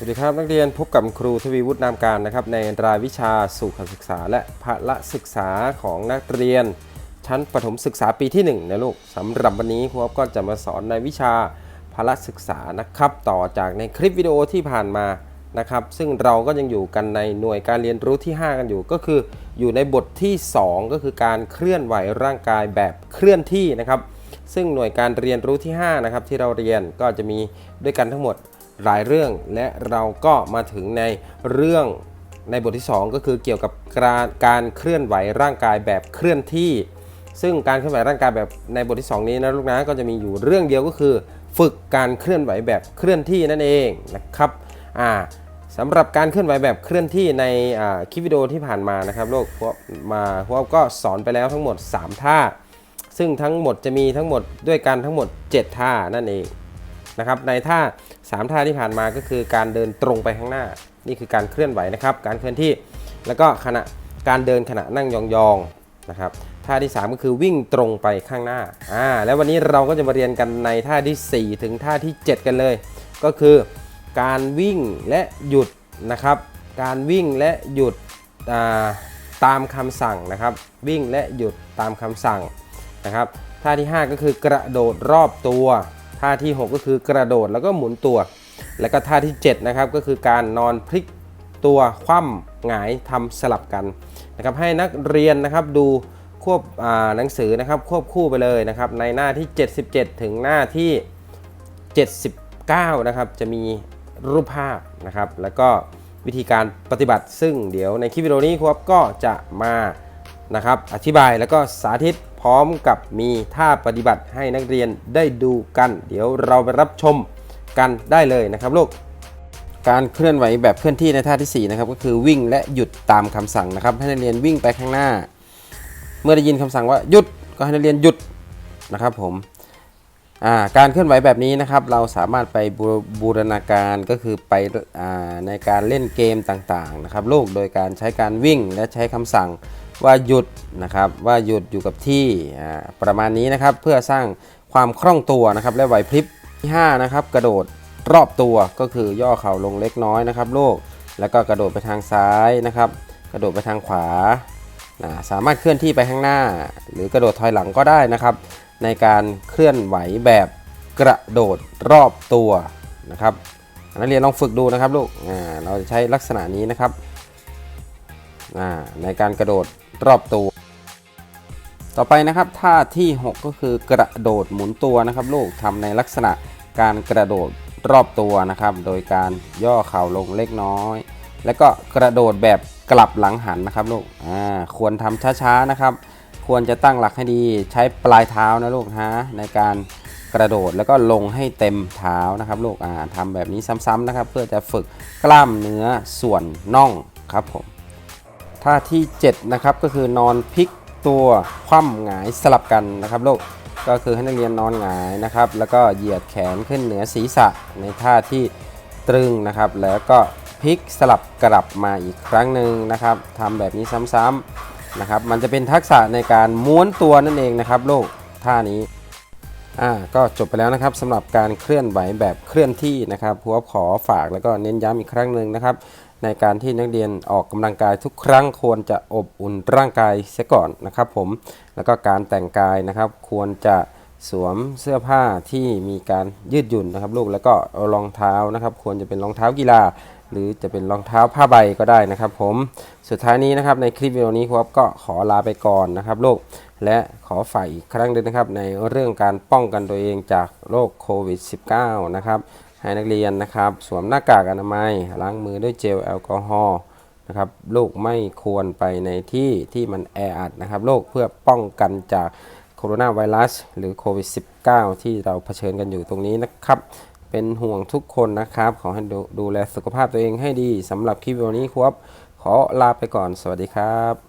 สวัสดีครับนักเรียนพบกับครูทวีวุฒินามการนะครับในรายวิชาสุขศึกษา และพละศึกษาของนักเรียน ชั้นประถมศึกษาปีที่1นะลูกสำหรับวันนี้ครูอ๊อฟก็จะมาสอนในวิชาพละศึกษานะครับต่อจากในคลิปวิดีโอที่ผ่านมานะครับซึ่งเราก็ยังอยู่กันในหน่วยการเรียนรู้ที่ 5 กันอยู่ ก็คืออยู่ในบทที่ 2 ก็คือการเคลื่อนไหวร่างกายแบบเคลื่อนที่นะครับซึ่งหน่วยการเรียนรู้ที่5นะครับที่เราเรียนก็จะมีด้วยกันทั้งหมด หลายเรื่องและเราก็มาถึงในเรื่องในบทที่ 2 ก็คือเกี่ยวกับการการเคลื่อนไหวร่างกายแบบเคลื่อนที่ ซึ่งการเคลื่อนไหวร่างกายแบบในบทที่ 2 นี้นะลูกนะก็จะมีอยู่เรื่องเดียวก็คือ ฝึกการเคลื่อนไหวแบบเคลื่อนที่นั่นเองนะครับอ่าสำหรับการเคลื่อนไหวแบบเคลื่อนที่ในคลิปวิดีโอที่ผ่านมานะครับโลกพวกมาพวกก็สอนไปแล้วทั้งหมด 3 ท่า ซึ่งทั้งหมดจะมีทั้งหมดด้วยกันทั้งหมด 7 ท่านั่นเองนะครับในท่า 3 ท่าที่ผ่านมาก็คือการเดินตรงไปข้างหน้า นี่คือการเคลื่อนไหวนะครับ การเคลื่อนที่แล้วก็ขณะการเดินขณะนั่งยองๆนะครับท่าที่ 3 ก็คือวิ่งตรงไปข้างหน้าอ่าแล้ววันนี้เราก็จะมาเรียนกันในท่าที่ 4 ถึงท่าที่ 7 กันเลย ก็คือการวิ่งและหยุดนะครับ การวิ่งและหยุดาตามคำสั่งนะครับ วิ่งและหยุดตามคำสั่งนะครับท่าที่ 5 ก็คือกระโดดรอบตัว ท่าที่ 6 ก็คือกระโดดแล้วก็หมุนตัว แล้วก็ท่าที่ 7 นะครับ ก็คือการนอนพลิกตัวคว่ำหงายทำสลับกันนะครับให้นักเรียนนะครับดูควบอ่าหนังสือนะครับควบคู่ไปเลยนะครับในหน้าที่ 77 ถึงหน้าที่ 79 นะครับจะมีรูปภาพนะครับ แล้วก็วิธีการปฏิบัติซึ่งเดี๋ยวในคลิปวิดีโอนี้ครับก็จะมานะครับอธิบายแล้วก็สาธิต พร้อมกับมีท่าปฏิบัติให้นักเรียนได้ดูกัน เดี๋ยวเราไปรับชมกันได้เลยนะครับลูกการเคลื่อนไหวแบบเคลื่อนที่ในท่าที่ 4 นะครับ ก็คือวิ่งและหยุดตามคำสั่งนะครับ ให้นักเรียนวิ่งไปข้างหน้า เมื่อได้ยินคำสั่งว่าหยุดก็ให้นักเรียนหยุดนะครับผม การเคลื่อนไหวแบบนี้นะครับ เราสามารถไปบูบูรณาการก็คือไปอในการเล่นเกมต่างๆนะครับลูกโดยการใช้การวิ่งและใช้คำสั่งว่าหยุดนะครับว่าหยุดอยู่กับที่ประมาณนี้นะครับ เพื่อสร้างความคล่องตัวนะครับและไหวพริบที่5นะครับกระโดดรอบตัวก็คือย่อเข่าลงเล็กน้อยนะครับลูกแล้วก็กระโดดไปทางซ้ายนะครับ กระโดดไปทางขวานะสามารถเคลื่อนที่ไปข้างหน้า หรือกระโดดถอยหลังก็ได้นะครับ ในการเคลื่อนไหวแบบกระโดดรอบตัวนะครับนักเรียนลองฝึกดูนะครับลูกเราจะใช้ลักษณะนี้นะครับในการกระโดดรอบตัว ต่อไปนะครับท่าที่ 6 ก็คือกระโดดหมุนตัวนะครับ ลูกทำในลักษณะการกระโดดรอบตัวนะครับ โดยการย่อเข่าลงเล็กน้อย แล้วก็กระโดดแบบกลับหลังหันนะครับลูกควรทำช้าๆนะครับ ควรจะตั้งหลักให้ดีใช้ปลายเท้านะลูกฮะในการกระโดดแล้วก็ลงให้เต็มเท้านะครับลูกอ่าทำแบบนี้ซ้ำๆนะครับ เพื่อจะฝึกกล้ามเนื้อส่วนน่องครับผมท่าที่7นะครับก็คือนอนพลิกตัวคว่ำหงายสลับกันนะครับลูกก็คือให้นักเรียนนอนหงายนะครับ แล้วก็เหยียดแขนขึ้นเหนือศีรษะในท่าที่ตรึงนะครับ แล้วก็พลิกสลับกลับมาอีกครั้งหนึ่งนะครับทำแบบนี้ซ้ำๆ นะครับ มันจะเป็นทักษะในการม้วนตัวนั่นเองนะครับลูกท่านี้อ่าก็จบไปแล้วนะครับสำหรับการเคลื่อนไหวแบบเคลื่อนที่นะครับหัวขอฝากแล้วก็เน้นย้ำอีกครั้งหนึ่งนะครับ ในการที่นักเรียนออกกำลังกายทุกครั้งควรจะอบอุ่นร่างกายเสียก่อนนะครับ ผมแล้วก็การแต่งกายนะครับ ควรจะสวมเสื้อผ้าที่มีการยืดหยุ่นนะครับ ลูกแล้วก็รองเท้านะครับ ควรจะเป็นรองเท้ากีฬา หรือจะเป็นรองเท้าผ้าใบก็ได้นะครับ ผมสุดท้ายนี้นะครับในคลิปวิดีโอนี้ครับก็ขอลาไปก่อนนะครับลูกและขอฝากอีกครั้งหนึงนะครับ ในเรื่องการป้องกันตัวเองจากโรคโควิด -19 นะครับให้นักเรียนนะครับสวมหน้ากากอนามัยล้างมือด้วยเจลแอลกอฮอล์นะครับลูกไม่ควรไปในที่ที่มันแออัดนะครับโรคเพื่อป้องกันจากโคโรนาไวรัสหรือโควิด -19 ที่เราเผชิญกันอยู่ตรงนี้นะครับ เป็นห่วงทุกคนนะครับ ขอให้ดูดูแลสุขภาพตัวเองให้ดีสำหรับคลิปวันนี้ครับ ขอลาไปก่อนสวัสดีครับ